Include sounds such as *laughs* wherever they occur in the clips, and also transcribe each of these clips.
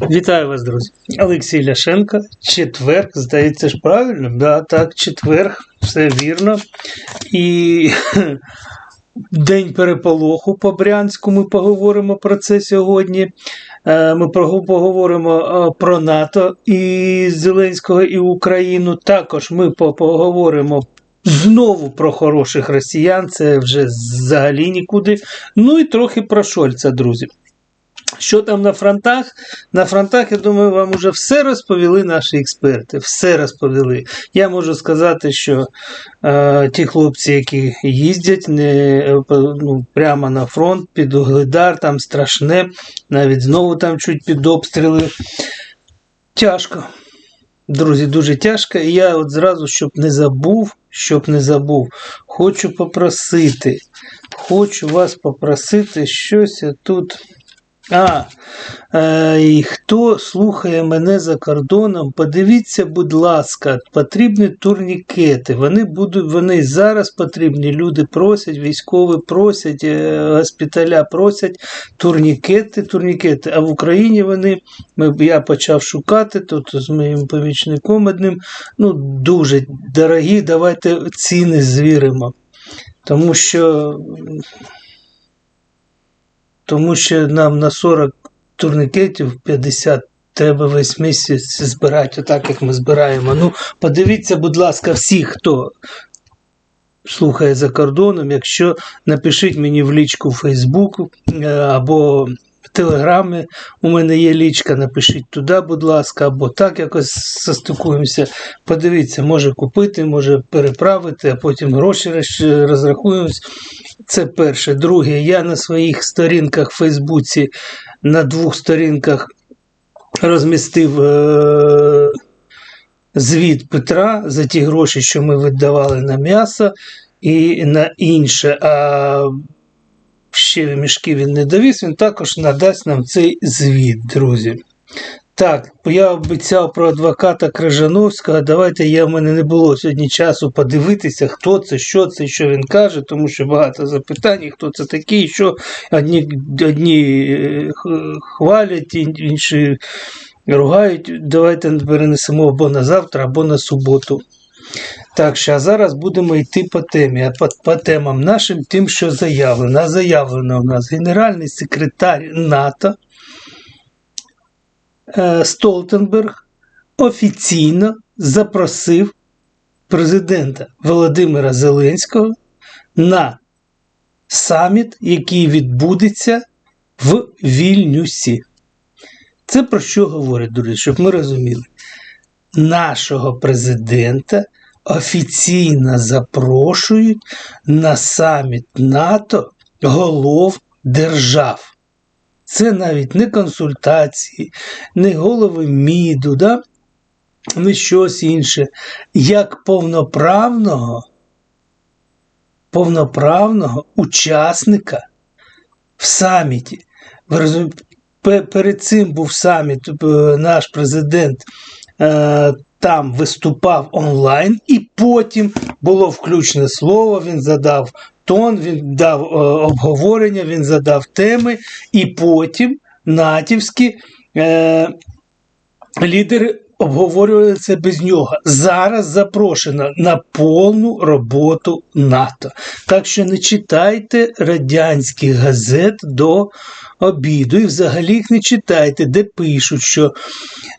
Вітаю вас, друзі. Олексій Ляшенко. Четверг, здається ж правильно? Да, так, четверг, все вірно. І день переполоху по Брянську. Ми поговоримо про це сьогодні. Е, Ми поговоримо е, про НАТО і Зеленського і Україну. Також ми поговоримо. Знову про хороших росіян, це вже взагалі нікуди. Ну і трохи про Шольца, друзі. Що там на фронтах? На фронтах, я думаю, вам вже все розповіли наші експерти. Все розповіли. Я можу сказати, що е, ті хлопці, які їздять не, е, ну, прямо на фронт, під Угледар, там страшне, навіть знову там чуть під обстріли. Тяжко. Друзі, дуже тяжко. І я от зразу, щоб не забув, щоб не забув, хочу попросити. Хочу вас попросити щось тут. А, е, хто слухає мене за кордоном, подивіться, будь ласка, потрібні турнікети. Вони будуть, вони зараз потрібні. Люди просять, військові просять, е, госпіталя просять турнікети, турнікети. А в Україні вони, я почав шукати тут з моїм помічником одним. Ну, дуже дорогі. Давайте ціни звіримо. Тому що тому що нам на 40 турнікетів 50 треба весь місяць збирати так, як ми збираємо. Ну, подивіться, будь ласка, всі, хто слухає за кордоном, якщо напишіть мені в лічку в Фейсбуку е, або в Телеграмі, у мене є лічка, напишіть туди, будь ласка, або так якось состикуємося. Подивіться, може купити, може переправити, а потім гроші роз- розрахуємось. Це перше. Друге, я на своїх сторінках в Фейсбуці на двох сторінках розмістив е- звіт Петра за ті гроші, що ми віддавали на м'ясо і на інше. А ще мішки він не довіз, він також надасть нам цей звіт, друзі. Так, я обіцяв про адвоката Крижановського. Давайте я в мене не було сьогодні часу подивитися, хто це, що це, що він каже, тому що багато запитань, хто це такий, що одні, одні е, хвалять, інші ругають. Давайте перенесемо або на завтра, або на суботу. Так, що а зараз будемо йти по темі, а по, по темам нашим, тим, що заявлено. А заявлено у нас генеральний секретар НАТО е, Столтенберг офіційно запросив президента Володимира Зеленського на саміт, який відбудеться в Вільнюсі. Це про що говорить, друзі, щоб ми розуміли. Нашого президента офіційно запрошують на саміт НАТО голов держав. Це навіть не консультації, не голови МІДу, да? не щось інше, як повноправного, повноправного учасника в саміті. Перед цим був саміт, е, наш президент е, там виступав онлайн, і потім було включне слово, він задав тон, він дав е, обговорення, він задав теми, і потім натівські е, лідери обговорювали це без нього. Зараз запрошено на повну роботу НАТО. Так що не читайте радянських газет до обіду і взагалі їх не читайте, де пишуть, що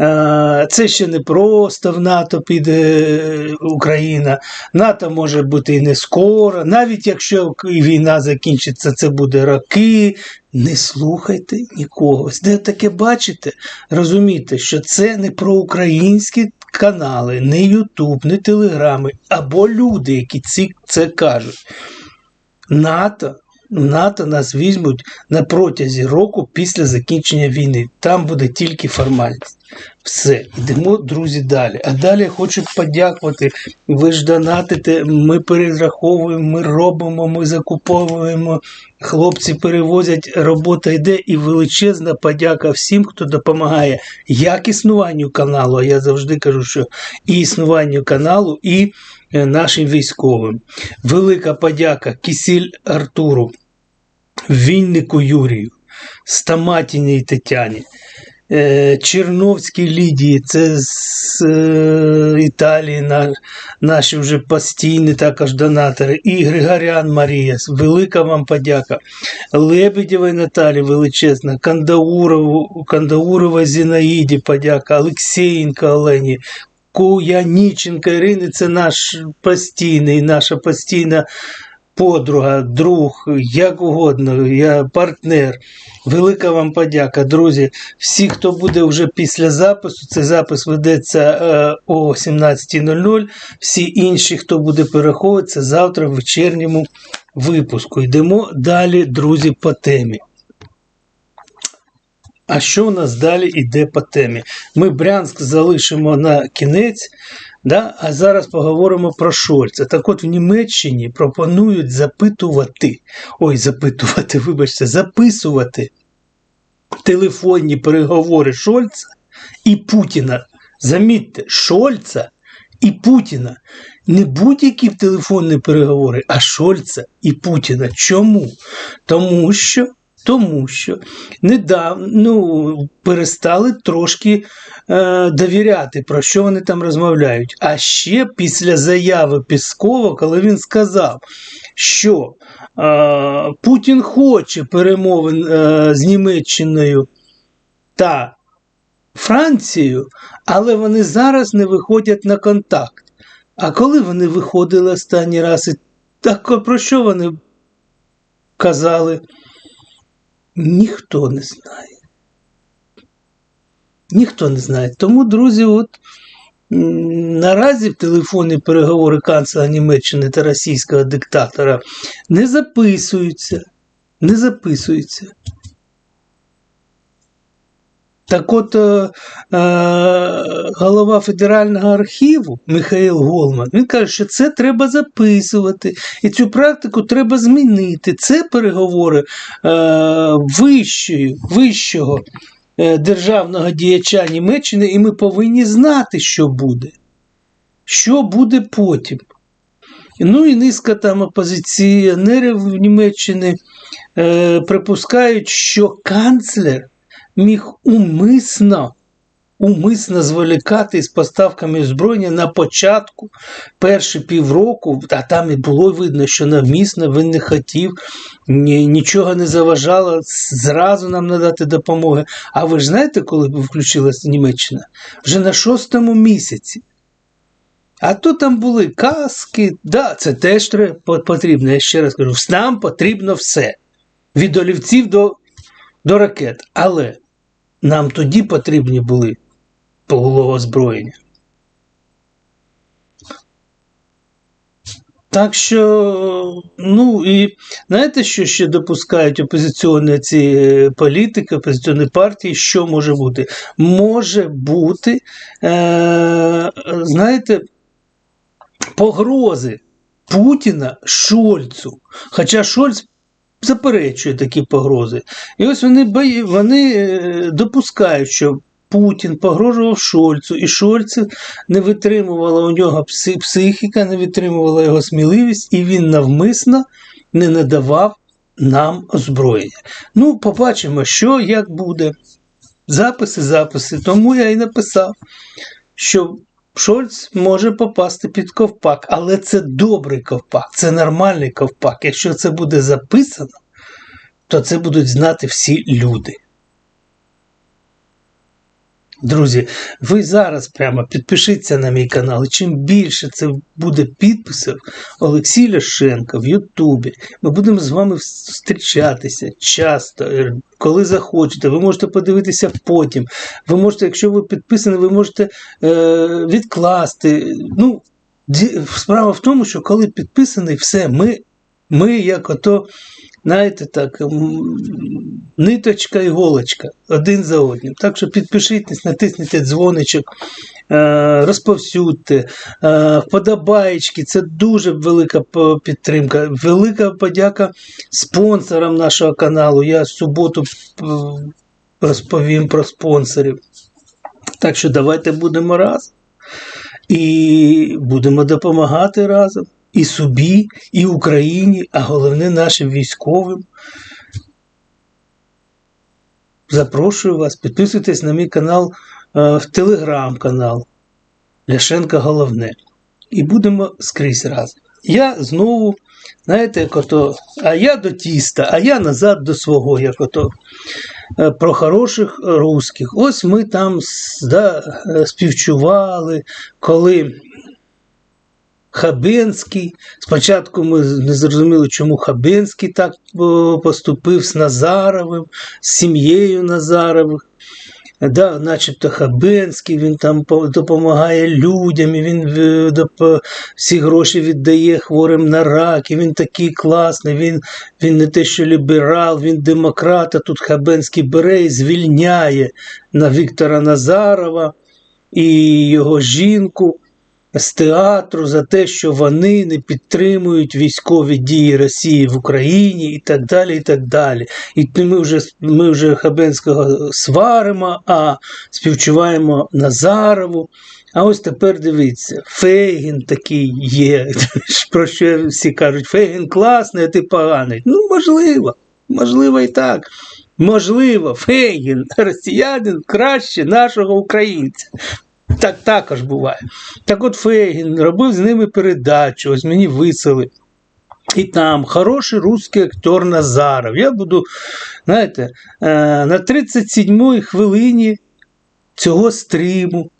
е, це ще не просто в НАТО піде е, Україна. НАТО може бути і не скоро, навіть якщо війна закінчиться, це буде роки. Не слухайте нікого. Де таке бачите, розумійте, що це не про українські канали, не Ютуб, не Телеграми, або люди, які ці, це кажуть. НАТО, НАТО нас візьмуть на протязі року після закінчення війни. Там буде тільки формальність. Все, йдемо, друзі, далі. А далі хочу подякувати. Ви ж донатите, ми перераховуємо, ми робимо, ми закуповуємо. Хлопці перевозять, робота йде, і величезна подяка всім, хто допомагає як існуванню каналу. А я завжди кажу, що і існуванню каналу, і е, нашим військовим. Велика подяка Кісіль Артуру, Віннику Юрію, Стаматіні Тетяні. е, Черновській Лідії, це з е, Італії наші вже постійні також донатори, і Григорян Марія, велика вам подяка. Лебедєвій Наталі величезна, Кандауровій Зінаїді подяка, Олексієнко Олені, Куяніченка Ірини, це наш постійний, наша постійна подруга, друг, як угодно, я партнер. Велика вам подяка, друзі. Всі, хто буде вже після запису, цей запис ведеться е, о 17.00. Всі інші, хто буде переховуватися завтра в вечірньому випуску. Йдемо далі, друзі, по темі. А що у нас далі йде по темі? Ми Брянськ залишимо на кінець, да? а зараз поговоримо про Шольца. Так от в Німеччині пропонують запитувати, ой, запитувати, *laughs* вибачте, записувати телефонні переговори Шольца і Путіна. Замітьте, Шольца і Путіна. Не будь-які телефонні переговори, а Шольца і Путіна. Чому? Тому що. Тому що недавно ну, перестали трошки е, довіряти, про що вони там розмовляють. А ще після заяви Піскова, коли він сказав, що е, Путін хоче перемовин е, з Німеччиною та Францією, але вони зараз не виходять на контакт. А коли вони виходили останній раз, і так про що вони казали? Ніхто не знає. Ніхто не знає. Тому, друзі, от наразі в телефонні переговори канцлера Німеччини та російського диктатора не записуються. Не записуються. Так от е, е, голова Федерального архіву Михаїл Голман він каже, що це треба записувати, і цю практику треба змінити. Це переговори е, вищої, вищого е, державного діяча Німеччини, і ми повинні знати, що буде. Що буде потім. Ну і низка там опозиціонерів в Німеччині е, припускають, що канцлер міг умисно умисно зволікати з поставками озброєння на початку, перші півроку, а там і було видно, що навмісно він не хотів, ні, нічого не заважало зразу нам надати допомоги. А ви ж знаєте, коли включилася Німеччина? Вже на шостому місяці. А то там були каски, да, це теж потрібно. Я ще раз кажу, нам потрібно все. Від олівців до, до ракет. Але нам тоді потрібні були полового озброєння. Так що, ну і знаєте, що ще допускають опозиційні ці політики, опозиційні партії, що може бути? Може бути, е, знаєте, погрози Путіна Шольцу. Хоча Шольц заперечує такі погрози. І ось вони бої, вони е, допускають, що Путін погрожував Шольцу, і Шольц не витримувала у нього психіка, не витримувала його сміливість, і він навмисно не надавав нам озброєння. Ну, побачимо, що як буде. Записи, записи. Тому я і написав, що Шольц може попасти під ковпак, але це добрий ковпак, це нормальний ковпак. Якщо це буде записано, то це будуть знати всі люди. Друзі, ви зараз прямо підпишіться на мій канал. І чим більше це буде підписів Олексій Ляшенко в Ютубі, ми будемо з вами зустрічатися часто, коли захочете. Ви можете подивитися потім. Ви можете, якщо ви підписані, ви можете е, відкласти. Ну, Справа в тому, що коли підписаний, все, ми, ми як ото знаєте, так, ниточка і голочка один за одним. Так що підпишітесь, натисніть дзвоничок, е, розповсюдьте, е, вподобаєчки, це дуже велика підтримка. Велика подяка спонсорам нашого каналу. Я в суботу розповім про спонсорів. Так що давайте будемо разом. І будемо допомагати разом і собі, і Україні, а головне нашим військовим. запрошую вас, підписуйтесь на мій канал е, в телеграм-канал Ляшенка Головне. І будемо скрізь разом. Я знову, знаєте, як ото, а я до тіста, а я назад до свого, як ото е, про хороших русських. Ось ми там да, е, співчували, коли Хабенський. Спочатку ми не зрозуміли, чому Хабенський так поступив з Назаровим, з сім'єю Назарових. Да, начебто Хабенський, він там допомагає людям, і він е, всі гроші віддає хворим на рак, і він такий класний, він, він не те, що ліберал, він демократ, а тут Хабенський бере і звільняє на Віктора Назарова і його жінку з театру за те, що вони не підтримують військові дії Росії в Україні і так далі. І так далі. І ми вже, ми вже Хабенського сваримо, а співчуваємо Назарову. А ось тепер дивіться, Фейгін такий є, *laughs* про що всі кажуть, Фейгін класний, а ти поганий. Ну, можливо, можливо і так. Можливо, Фейгін, росіянин краще нашого українця. Так також буває. Так от Фейгін робив з ними передачу, ось мені висели. І там хороший русський актер Назаров. Я буду, знаєте, е, на 37-й хвилині цього стріму.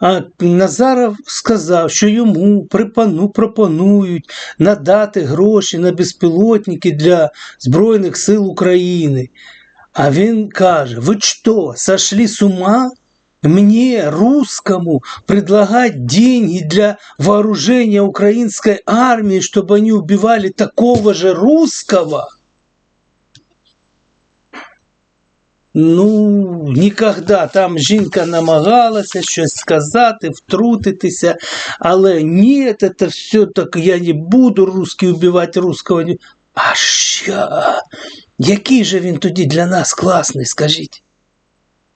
А Назаров сказав, що йому пропонують надати гроші на безпілотники для Збройних сил України. А він каже: Ви що, сошли с ума? Мне, русскому, предлагать деньги для вооружения украинской армии, чтобы они убивали такого же русского? Ну, ніколи там жінка намагалася щось сказати, втрутитися, але ні, це все так я не буду русский убивати русского. А що? Який же він тоді для нас класний, скажіть?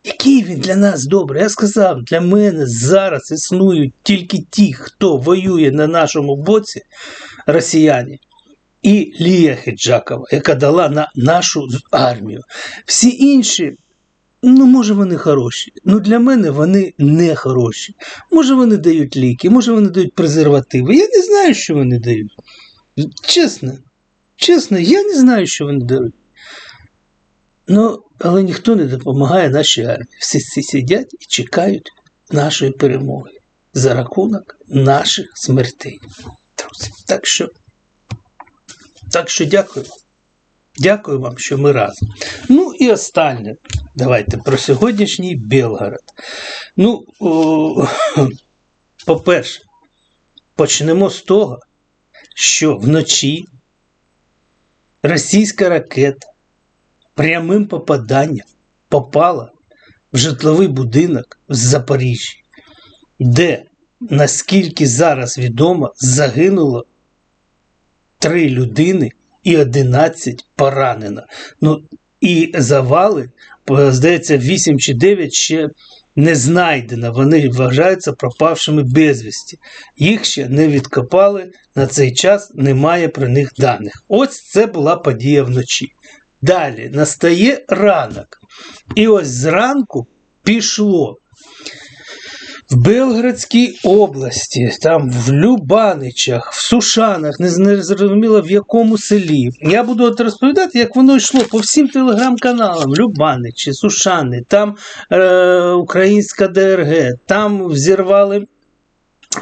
Який він для нас добрий? Я сказав, для мене зараз існують тільки ті, хто воює на нашому боці, росіяни, і Лія Хеджакова, яка дала на нашу армію. Всі інші, ну, може, вони хороші. Ну, для мене вони не хороші. Може, вони дають ліки, може, вони дають презервативи. Я не знаю, що вони дають. Чесно, чесно, я не знаю, що вони дають. Ну, але ніхто не допомагає нашій армії. Всі сидять і чекають нашої перемоги за рахунок наших смертей. Друзі, так що, так що дякую. Дякую вам, що ми разом. Ну і останнє. Давайте про сьогоднішній Белгород. Ну, *clears throat* по-перше, почнемо з того, що вночі російська ракета прямим попаданням попала в житловий будинок в Запоріжжі, де, наскільки зараз відомо, загинуло три людини і 11 поранено. Ну, і завали, по- здається, 8 чи 9 ще не знайдено. Вони вважаються пропавшими безвісті. Їх ще не відкопали. На цей час немає про них даних. Ось це була подія вночі. Далі настає ранок. І ось зранку пішло в Белградській області, там в Любаничах, в Сушанах, не зрозуміло в якому селі. Я буду от розповідати, як воно йшло по всім телеграм-каналам. Любаничі, Сушани, там е, Українська ДРГ, там взірвали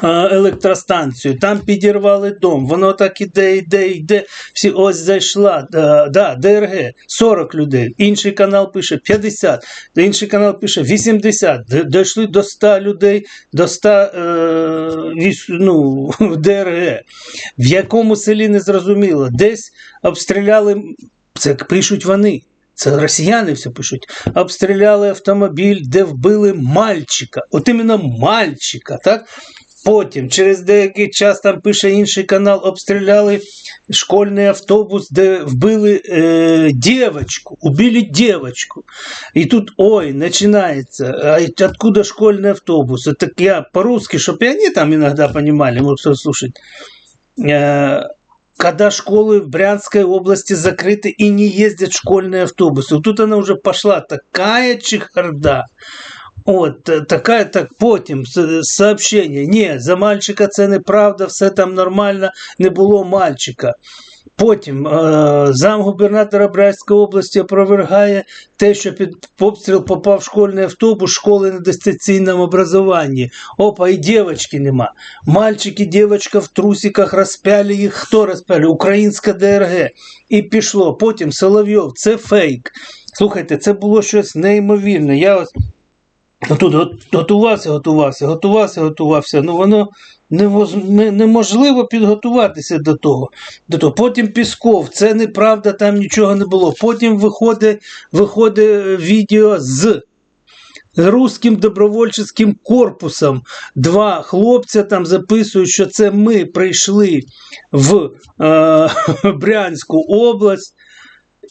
електростанцію, там підірвали дом, воно так іде, іде, іде. Всі ось зайшла, да, ДРГ, 40 людей. Інший канал пише 50, інший канал пише 80. Дійшли до 100 людей, до 100 е, ну, *laughs* ДРГ. В якому селі не зрозуміло. Десь обстріляли, це пишуть вони. Це росіяни все пишуть. Обстріляли автомобіль, де вбили мальчика. От іменно мальчика, так? Потім, через деякий час, там пише інший канал, обстріляли школьний автобус, де вбили е, дівчинку, убили дівчинку. І тут, ой, починається, а й откуда школьний автобус? Это Так я по-русски, щоб і вони там іноді розуміли, може, слушать. Е, когда школы в Брянской области закрыты и не ездят школьные автобусы. Вот Тут она уже пошла такая чехарда. От, е, така, так потім сообщення. Ні, за мальчика це неправда, все там нормально, не було мальчика. Потім е, замгубернатора Брянської області опровергає те, що під обстріл попав школьний автобус школи на дистанційному образованні. Опа, і дівчинки нема. Мальчики, дівчинка в трусиках розпяли їх. Хто розпяли? Українська ДРГ. І пішло. Потім Соловйов, це фейк. Слухайте, це було щось неймовірне. Я ось Тут готувався, готувався, готувався, готувався. Ну воно неможливо підготуватися до того. до того. Потім Пісков, це неправда, там нічого не було. Потім виходить, виходить е, відео з русським добровольчим корпусом. Два хлопця там записують, що це ми прийшли в е, *laughs* Брянську область.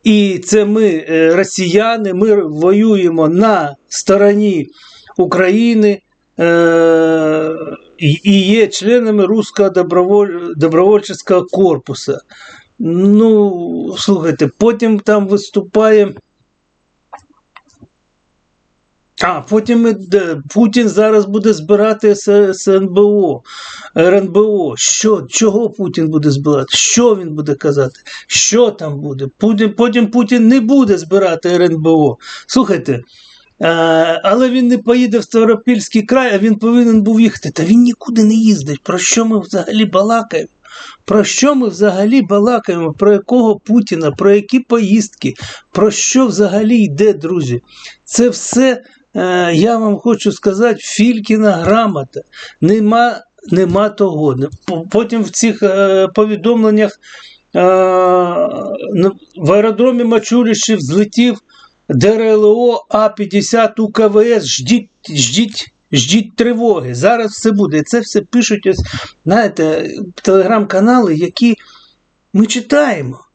І це ми, е, росіяни, ми воюємо на стороні України е, і є членами Руського доброволь, добровольчого корпусу. Ну, слухайте, потім там виступає. А, потім Путін зараз буде збирати СНБО, РНБО. Що, чого Путін буде збирати? Що він буде казати? Що там буде? Путін, потім Путін не буде збирати РНБО. Слухайте, е, але він не поїде в Ставропільський край, а він повинен був їхати. Та він нікуди не їздить. Про що ми взагалі балакаємо? Про що ми взагалі балакаємо? Про якого Путіна, про які поїздки, про що взагалі йде, друзі? Це все, я вам хочу сказати, Фількіна грамота. Нема, нема того. Потім в цих е, повідомленнях е, в аеродромі Мачуліші взлетів ДРЛО А-50 УКВС. Ждіть, ждіть. Ждіть тривоги, зараз все буде. І це все пишуть, ось, знаєте, телеграм-канали, які ми читаємо.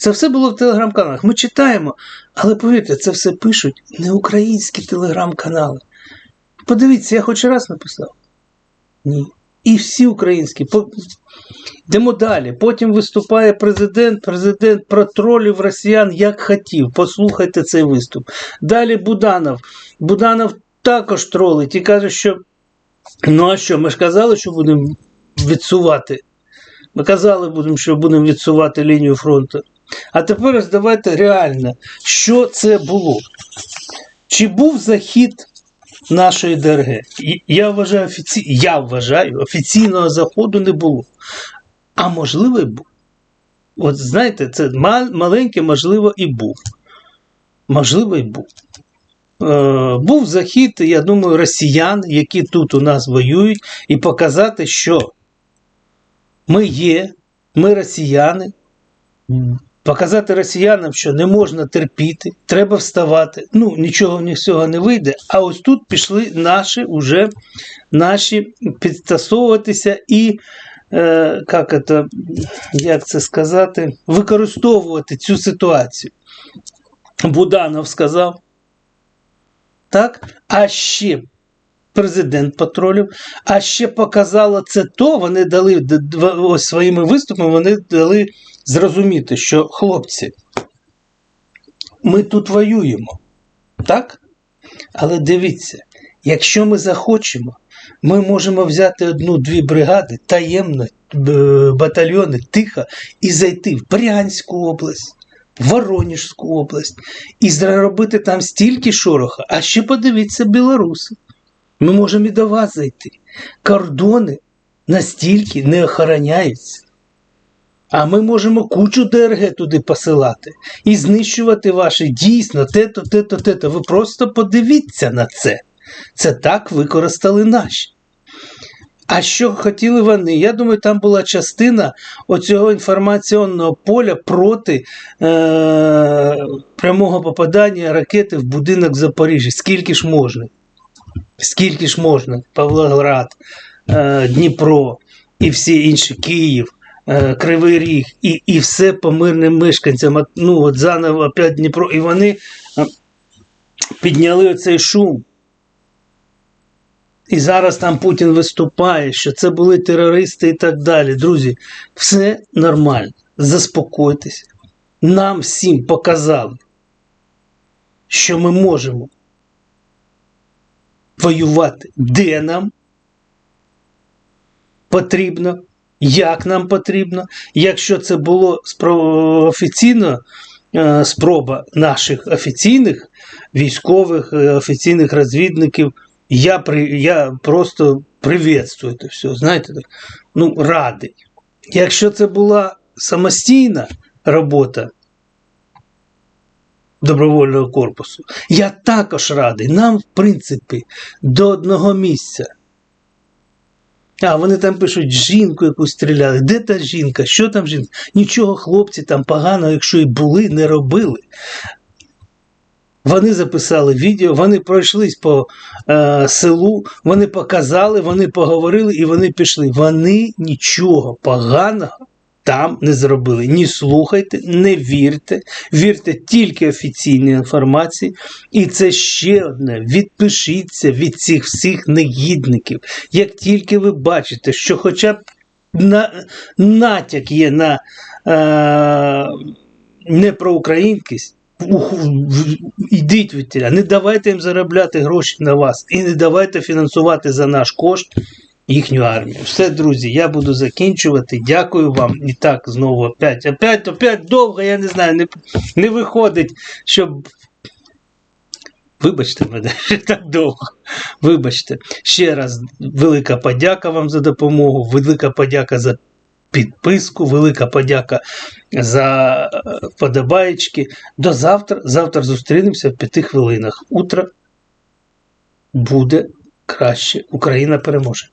Це все було в телеграм-каналах. Ми читаємо, але повірте, це все пишуть не українські телеграм-канали. Подивіться, я хоч раз написав. Ні. І всі українські. Йдемо далі. Потім виступає президент, президент протролів росіян як хотів. Послухайте цей виступ. Далі Буданов. Буданов також тролить і каже, що ну а що, ми ж казали, що будемо відсувати. Ми казали, що будемо відсувати лінію фронту. А тепер давайте реально, що це було? Чи був захід нашої ДРГ? Я вважаю, офіці... я вважаю, офіційного заходу не було. А можливо, і був. От знаєте, це ма- маленьке, можливо, і був. Можливо, і був. Е, був захід, я думаю, росіян, які тут у нас воюють, і показати, що ми є, ми росіяни, показати росіянам, що не можна терпіти, треба вставати. Ну, нічого в них цього не вийде. А ось тут пішли наші уже наші підтасовуватися і, е, як, це, як це сказати, використовувати цю ситуацію. Буданов сказав. Так? А ще президент патрулів, а ще показало це то, вони дали ось своїми виступами, вони дали зрозуміти, що хлопці, ми тут воюємо. Так? Але дивіться, якщо ми захочемо, ми можемо взяти одну-дві бригади таємно, батальйони тихо і зайти в Брянську область. Воронежську область і зробити там стільки шороха, а ще подивіться білоруси. Ми можемо і до вас зайти. Кордони настільки не охороняються. А ми можемо кучу ДРГ туди посилати і знищувати ваші дійсно те-то, те-то, те-то. Ви просто подивіться на це. Це так використали наші. А що хотіли вони? Я думаю, там була частина оцього інформаційного поля проти е- прямого попадання ракети в будинок в Запоріжжі. Скільки ж можна? Скільки ж можна? Павлоград, е- Дніпро і всі інші Київ. Е, Кривий Ріг і, і все по мирним мешканцям. Ну, от заново опять Дніпро. І вони е, підняли оцей шум. І зараз там Путін виступає, що це були терористи і так далі. Друзі, все нормально. Заспокойтесь. Нам всім показали, що ми можемо воювати, де нам потрібно, як нам потрібно. Якщо це було офіційно е, спроба наших офіційних військових, е, офіційних розвідників, я, при, я просто приветствую це все. Знаєте, так, ну, радий. Якщо це була самостійна робота добровольного корпусу, я також радий. Нам, в принципі, до одного місця. А, вони там пишуть, жінку якусь стріляли. Де та жінка? Що там жінка? Нічого хлопці там поганого, якщо і були, не робили. Вони записали відео, вони пройшлись по е, селу, вони показали, вони поговорили і вони пішли. Вони нічого поганого там не зробили. Ні слухайте, не вірте, вірте тільки офіційній інформації. І це ще одне: відпишіться від цих всіх негідників. Як тільки ви бачите, що хоча б на, натяк є на е, в- Ідіть від тіля, не давайте їм заробляти гроші на вас і не давайте фінансувати за наш кошт їхню армію. Все, друзі, я буду закінчувати. Дякую вам. І так, знову опять, опять, опять довго, я не знаю, не, не виходить, щоб. Вибачте мене, *laughs* так довго. Вибачте. Ще раз велика подяка вам за допомогу, велика подяка за підписку, велика подяка за е, вподобаєчки. До завтра. Завтра зустрінемося в п'яти хвилинах. Утро буде краще. Україна переможе.